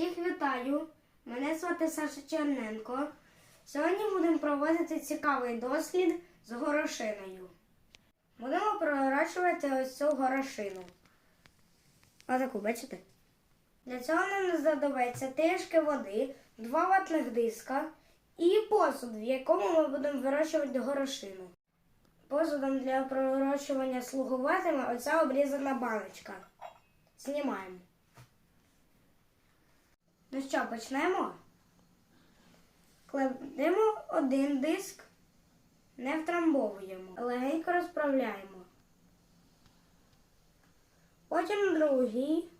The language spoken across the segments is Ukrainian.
Всіх вітаю! Мене звати Саша Черненко. Сьогодні будемо проводити цікавий дослід з горошиною. Будемо пророщувати ось цю горошину. Отаку, бачите? Для цього нам знадобиться трішки води, два ватних диска і посуд, в якому ми будемо вирощувати горошину. Посудом для пророщування слугуватиме оця обрізана баночка. Знімаємо. Ну що, почнемо? Кладемо один диск, не втрамбовуємо, легенько розправляємо. Потім другий.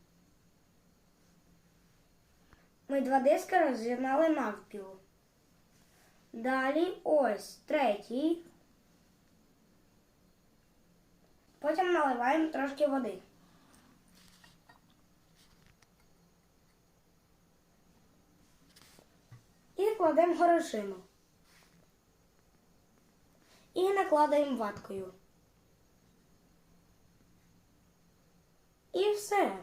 Ми два диски роз'єднали навпіл. Далі ось третій. Потім наливаємо трошки води. Кладемо горошину. І накладаємо ваткою. І все.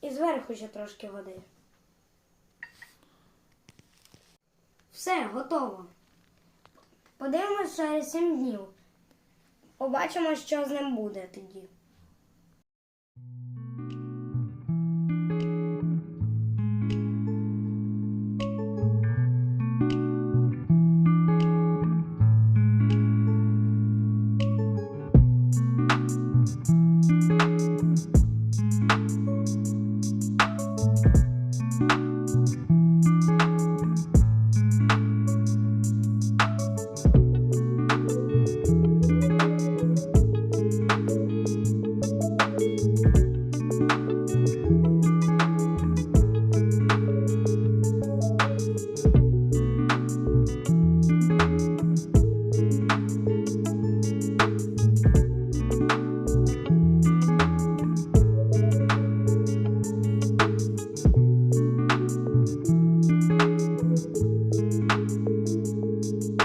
І зверху ще трошки води. Все, готово. Подивимось через 7 днів. Побачимо, що з ним буде тоді.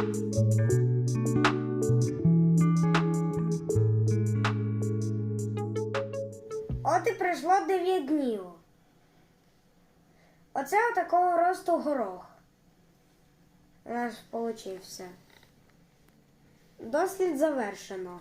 От і пройшло 9 днів. Оце отакого росту горох. У нас получився. Дослід завершено.